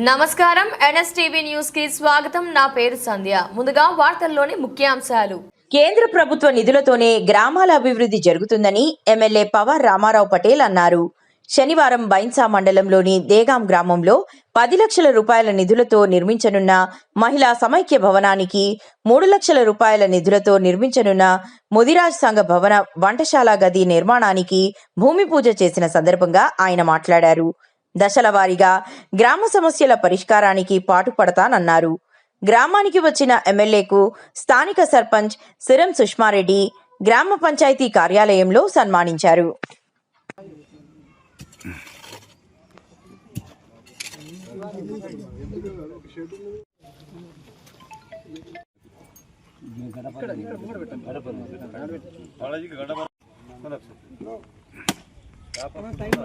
నమస్కారం. ఎన్ఎస్టీవీ న్యూస్కి స్వాగతం. నా పేరు సంధ్య. ముందుగా వార్తల్లోని ముఖ్యాంశాలు. కేంద్ర ప్రభుత్వ నిధులతోనే గ్రామాల అభివృద్ధి జరుగుతుందని ఎమ్మెల్యే పవార్ రామారావు పటేల్ అన్నారు. శనివారం బైన్సా మండలంలోని దేగాం గ్రామంలో పది లక్షల రూపాయల నిధులతో నిర్మించనున్న మహిళా సమైక్య భవనానికి మూడు లక్షల రూపాయల నిధులతో నిర్మించనున్న ముదిరాజ్ సంఘ భవన వంటశాల గది నిర్మాణానికి భూమి పూజ చేసిన సందర్భంగా ఆయన మాట్లాడారు. దశల వారీగా గ్రామ సమస్యల పరిష్కారానికి పాటుపడతానన్నారు. గ్రామానికి వచ్చిన ఎమ్మెల్యేకు స్థానిక సర్పంచ్ సిరం సుష్మారెడ్డి గ్రామ పంచాయతీ కార్యాలయంలో సన్మానించారు.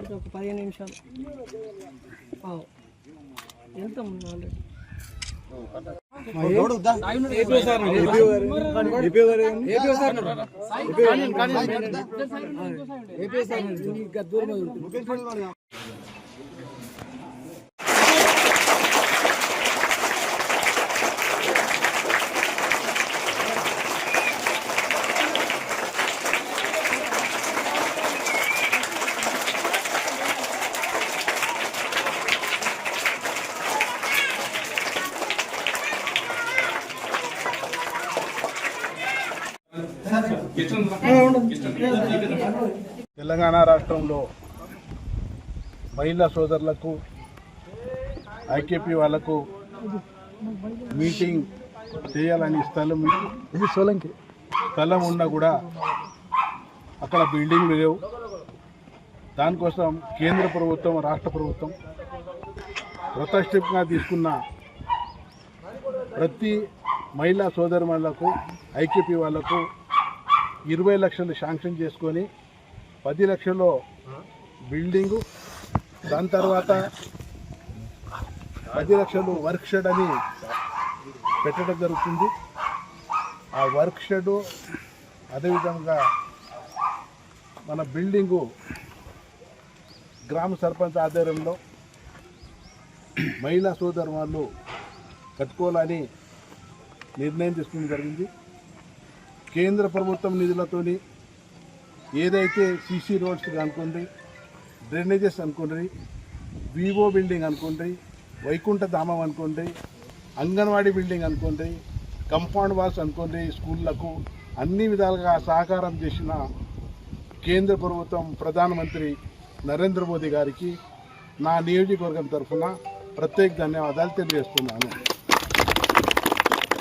పడుతుంది ఒక పదిహేను నిమిషాలు. ఆవు. వెళ్తాం ఆల్రెడీ తెలంగాణ రాష్ట్రంలో మహిళా సోదరులకు ఐకేపీ వాళ్ళకు మీటింగ్ చేయాలని స్థలం స్థలం ఉన్నా కూడా అక్కడ బిల్డింగ్లు లేవు. దానికోసం కేంద్ర ప్రభుత్వం రాష్ట్ర ప్రభుత్వం ప్రతిష్ఠితంగా తీసుకున్న ప్రతి మహిళా సోదరులకు ఐకేపీ వాళ్ళకు ఇరవై లక్షలు శాంక్షన్ చేసుకొని పది లక్షల్లో బిల్డింగు దాని తర్వాత పది లక్షలు వర్క్ షెడ్ అని పెట్టడం జరుగుతుంది. ఆ వర్క్ షెడ్ అదేవిధంగా మన బిల్డింగు గ్రామ సర్పంచ్ ఆధ్వర్యంలో మహిళా సోదరు వాళ్ళు కట్టుకోవాలని నిర్ణయం తీసుకోవడం జరిగింది. కేంద్ర ప్రభుత్వం నిధులతోని ఏదైతే సీసీ రోడ్స్ అనుకోండి డ్రైనేజెస్ అనుకోండి వివో బిల్డింగ్ అనుకోండి వైకుంఠ ధామం అనుకోండి అంగన్వాడీ బిల్డింగ్ అనుకోండి కంపౌండ్ వాల్స్ అనుకోండి స్కూళ్ళకు అన్ని విధాలుగా సహకారం చేసిన కేంద్ర ప్రభుత్వం ప్రధానమంత్రి నరేంద్ర మోదీ గారికి నా నియోజకవర్గం తరఫున ప్రత్యేక ధన్యవాదాలు తెలియజేస్తున్నాను.